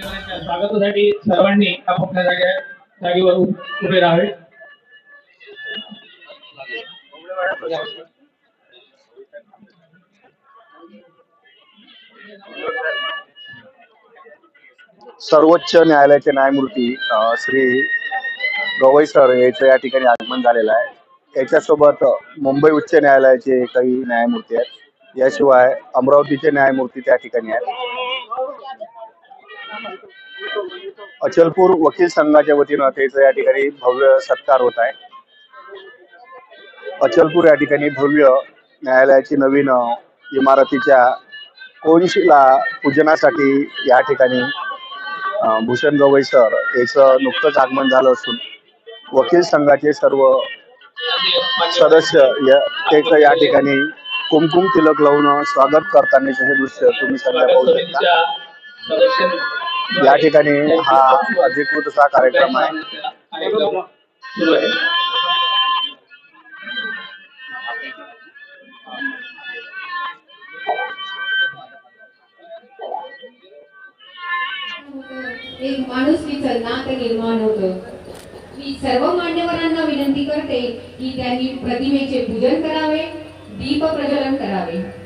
स्वागतासाठी सर्वांनी आपापल्या जागे जागेवर उभे राहावे. सर्वोच्च न्यायालयाचे न्यायमूर्ती श्री गवई सर याचं या ठिकाणी आगमन झालेलं आहे. त्याच्यासोबत मुंबई उच्च न्यायालयाचे काही न्यायमूर्ती आहेत. याशिवाय अमरावतीचे न्यायमूर्ती त्या ठिकाणी आहेत. अचलपूर वकील संघाच्या वतीनं त्याचा या ठिकाणी भव्य सत्कार होत आहे. अचलपूर या ठिकाणी भव्य न्यायालयाची नवीन इमारतीच्या कोनशिला पूजनासाठी या ठिकाणी भूषण गवई सर याचं नुकतंच आगमन झालं असून वकील संघाचे सर्व सदस्य त्याचं या ठिकाणी कुमकुम तिलक लावून स्वागत करतानाचे हे दृश्य तुम्ही सध्या पाहू शकता. या ठिकाणी हा अधिकृत असा कार्यक्रम आहे. एक माणूस आहे एक निर्माण होतो. मी सर्व मान्यवरांना विनंती करते की त्यांनी प्रतिमेचे पूजन करावे दीप प्रज्वलन करावे.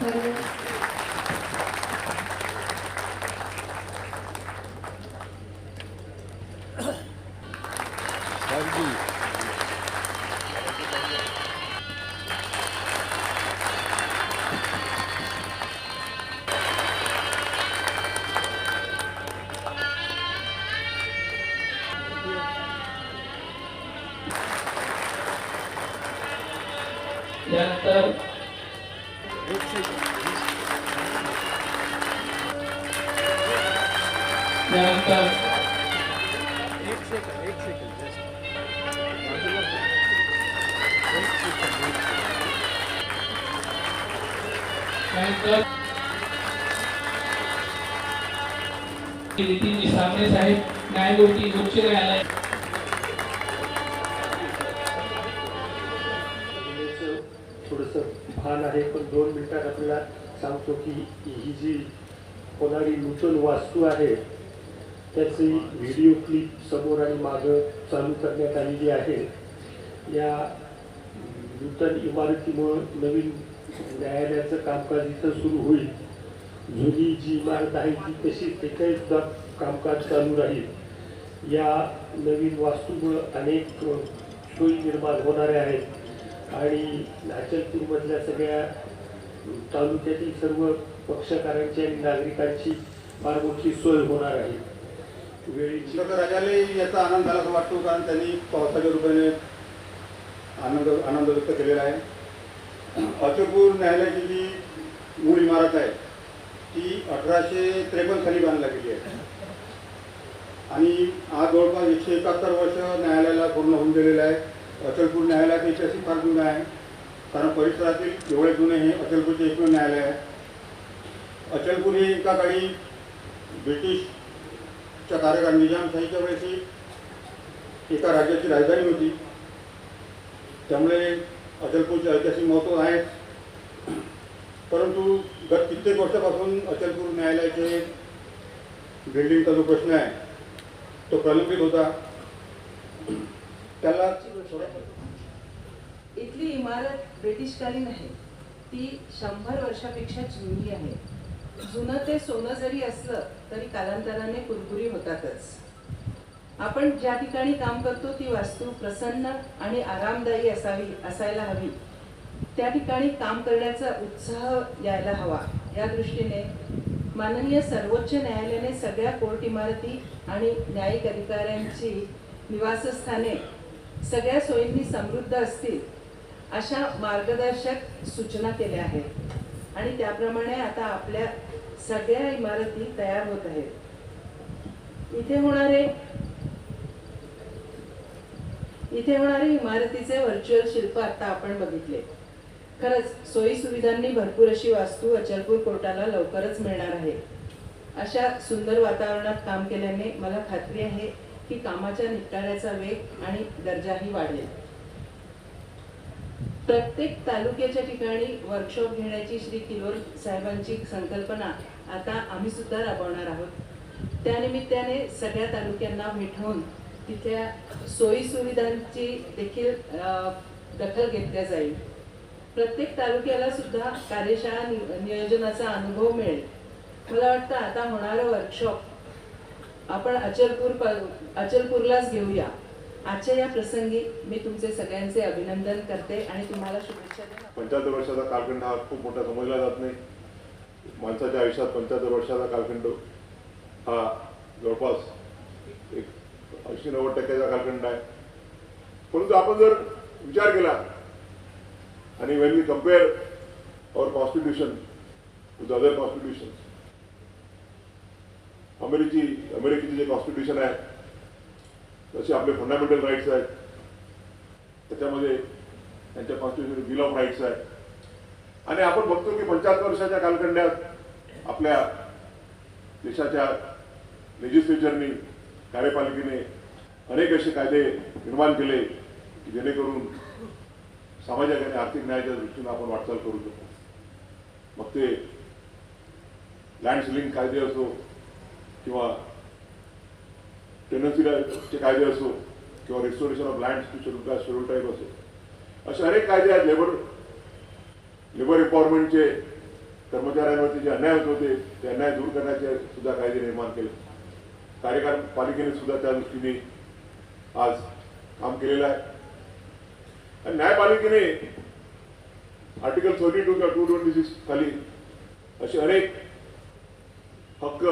त्यानंतर त्यानंतर त्यानंतर नितीन सामने साहेब न्यायमूर्ती उच्च न्यायालय थोडंसं आहे पण दोन मिनिटात आपल्याला सांगतो की ही जी होणारी नूतन वास्तू आहे त्याची व्हिडिओ क्लिप समोर आणि मागं चालू करण्यात आलेली आहे. या नूतन इमारतीमुळं नवीन न्यायालयाचं कामकाज इथं सुरू होईल. जुनी जी इमारत आहे ती तशी तिथे कामकाज चालू राहील. या नवीन वास्तूमुळं अनेक सोयी निर्माण होणाऱ्या आहेत. आणि नाचलपूरमधल्या सगळ्या तालुक्यातील सर्व पक्षकारांची आणि नागरिकांची फार मोठी सोय होणार आहे. वेळी डॉक्टर याचा आनंद झाला असं वाटतो कारण त्यांनी पावसाच्या रूपाने आनंद आनंद व्यक्त केलेला आहे. अचलपूर न्यायालयाची जी मूळ इमारत आहे ती अठराशे त्रेपन्न साली बांधल्या गेली आहे. आणि आज जवळपास एकशे एकाहत्तर वर्ष न्यायालयाला पूर्ण होऊन गेलेलं आहे. अचलपूर न्यायालयात इतिहासही फार जुनं आहे. कारण परिसरातील एवढे जुने हे अचलपूरचे एकमेव न्यायालय आहे. अचलपूर हे एका काळी ब्रिटिशच्या कार्यकाळ निजामशाहीच्या वेळेस ही एका राज्याची राजधानी होती. त्यामुळे अचलपूरचे ऐतिहासिक महत्त्व आहे परंतु गत कित्येक वर्षापासून अचलपूर न्यायालयाचे बिल्डिंगचा जो प्रश्न आहे तो प्रलंबित होता. त्याला इथली इमारत ब्रिटिशकालीन आहे. ती शंभर वर्षापेक्षा जुनी आहे. जुनं ते सोनं जरी असलं तरी कालांतराने कुरकुरी होतातच. आपण ज्या ठिकाणी काम करतो ती वास्तू प्रसन्न आणि आरामदायी असावी असायला हवी. त्या ठिकाणी काम करण्याचा उत्साह यायला हवा. या दृष्टीने माननीय सर्वोच्च न्यायालयाने सगळ्या कोर्ट इमारती आणि न्यायिक अधिकाऱ्यांची निवासस्थाने सगळ्या सोयींनी समृद्ध असतील अशा मार्गदर्शक सूचना केल्या आहेत. आणि त्याप्रमाणे आता आपल्या सगळ्या इमारती तयार होत आहेत. इथे होणारे इथे होणारे इमारतीचे व्हर्च्युअल शिल्प आता आपण बघितले. खरंच सोयी सुविधांनी भरपूर अशी वास्तू अचलपूर कोर्टाला लवकरच मिळणार आहे. अशा सुंदर वातावरणात काम केल्याने मला खात्री आहे की कामाच्या निपटाऱ्याचा वेग आणि दर्जाही वाढेल. प्रत्येक तालुक्याच्या ठिकाणी वर्कशॉप घेण्याची श्री किलोर साहेबांची संकल्पना आता आम्ही सुद्धा राबवणार आहोत. त्यानिमित्ताने सगळ्या तालुक्यांना भेटवून तिथल्या सोयी सुविधांची देखील दखल घेतल्या जाईल. प्रत्येक तालुक्याला सुद्धा कार्यशाळा नि- नियोजनाचा अनुभव मिळेल. मला वाटतं आता होणारं वर्कशॉप आपण अचलपूर अचलपूरलाच घेऊया. आजच्या या प्रसंगी मी तुमचे सगळ्यांचे अभिनंदन करते आणि तुम्हाला शुभेच्छा पंच्याहत्तर वर्षाचा कालखंड हा खूप मोठा समजला जात नाही. माणसाच्या आयुष्यात पंच्याहत्तर वर्षाचा कालखंड हा जवळपास एक ऐंशी नव्वद टक्क्याचा कालखंड आहे. परंतु आपण जर विचार केला आणि when we compare our constitution with other constitution अमेरिकी अमेरिकेचे जे कॉन्स्टिट्यूशन आहे तसे आपले फंडामेंटल राईट्स आहेत. त्याच्यामध्ये त्यांच्या कॉन्स्टिट्युशन बिल ऑफ राईट्स आहे आणि आपण बघतो की पंच्याहत्तर वर्षाच्या कालखंडात आपल्या देशाच्या लेजिस्लेचरनी कार्यपालिकेने अनेक असे कायदे निर्माण केले की जेणेकरून सामाजिक आणि आर्थिक न्यायाच्या दृष्टीने आपण वाटचाल करू शकतो मग ते लँड सिलिंग कायदे असो किंवा टेनन्सीचे कायदे असो किंवा restoration of land schedule schedule type असो असे अनेक कायदे आहेत. लेबर लेबर एम्पॉवरमेंटचे कर्मचाऱ्यांवरती जे अन्याय होत होते ते अन्याय दूर करण्याचे सुद्धा कायदे निर्माण केले. कार्यकार पालिकेने सुद्धा त्या दृष्टीने आज काम केलेलं आहे. आणि न्यायपालिकेने आर्टिकल थर्टी टू किंवा टू ट्वेंटी सिक्स खाली असे अनेक हक्क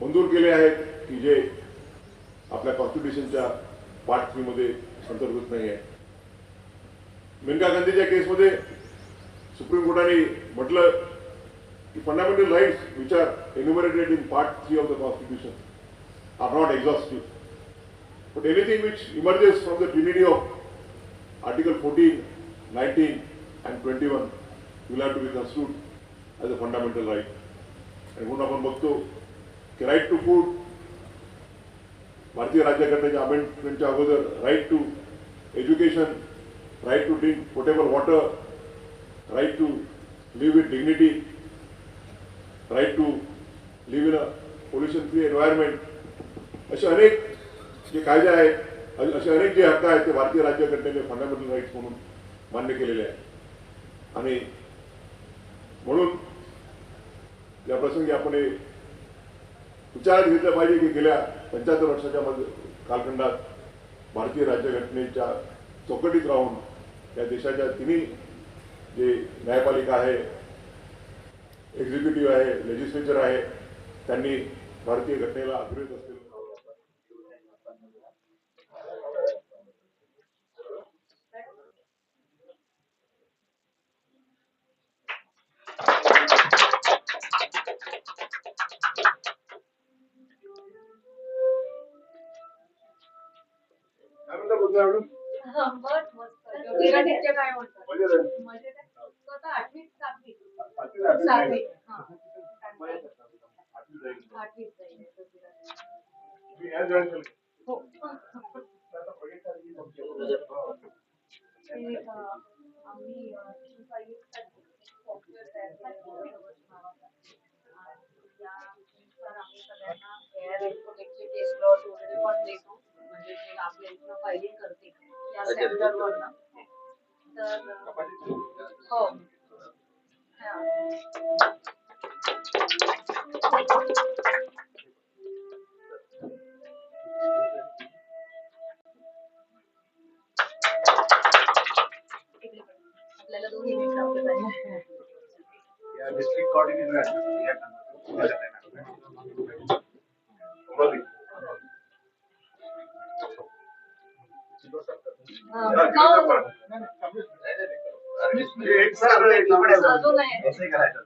मंजूर केले आहेत की जे आपल्या कॉन्स्टिट्युशनच्या पार्ट थ्रीमध्ये अंतर्भूत नाही आहे मेनका गांधीच्या केसमध्ये सुप्रीम कोर्टाने म्हटलं की fundamental rights which are enumerated in part three of the constitution are not exhaustive but anything which emerges from the the trinity of Article 14, 19 and 21 will have to be construed as a fundamental right आणि म्हणून आपण बघतो की right to food भारतीय राज्यघटनेच्या अमेंडमेंटच्या अगोदर right to education right to drink potable water right to live with dignity right to live in a pollution free environment असे अनेक जे कायदे आहेत असे अनेक जे हक्क आहेत ते भारतीय राज्यघटनेने फंडामेंटल राईट्स म्हणून मान्य केलेले आहेत. आणि म्हणून या प्रसंगी आपण हे विचारात घेतलं पाहिजे की गेल्या पंच्याहत्तर वर्षाच्या मध्ये कालखंडात भारतीय राज्यघटनेच्या चौकटीत राहून या देशाच्या तिन्ही जे न्यायपालिका आहे एक्झिक्युटिव्ह आहे लेजिस्लेचर आहे त्यांनी भारतीय घटनेला अग्रेस असलेलं ज्योतिरादित्य काय म्हणतात मजेत आहे? मजेत आहे? तो आता आठवीत सातवीत सातवीत. हा आठवीत जाईल? हो ते, अं, आम्ही अं, शिवसाहित्यसाठी software तयार केलं होतं नावाचं. आणि त्यानुसार आम्ही सगळ्यांना infotekचे case laws वगैरे पण देतो म्हणजे जे आपल्या इथनं फायलिंग करते त्या सेंटरवरनं हो हा. आपल्याला दोन्ही मिनिटं पाहिजे या डिस्ट्रिक्ट कोऑर्डिनेटर करायचं.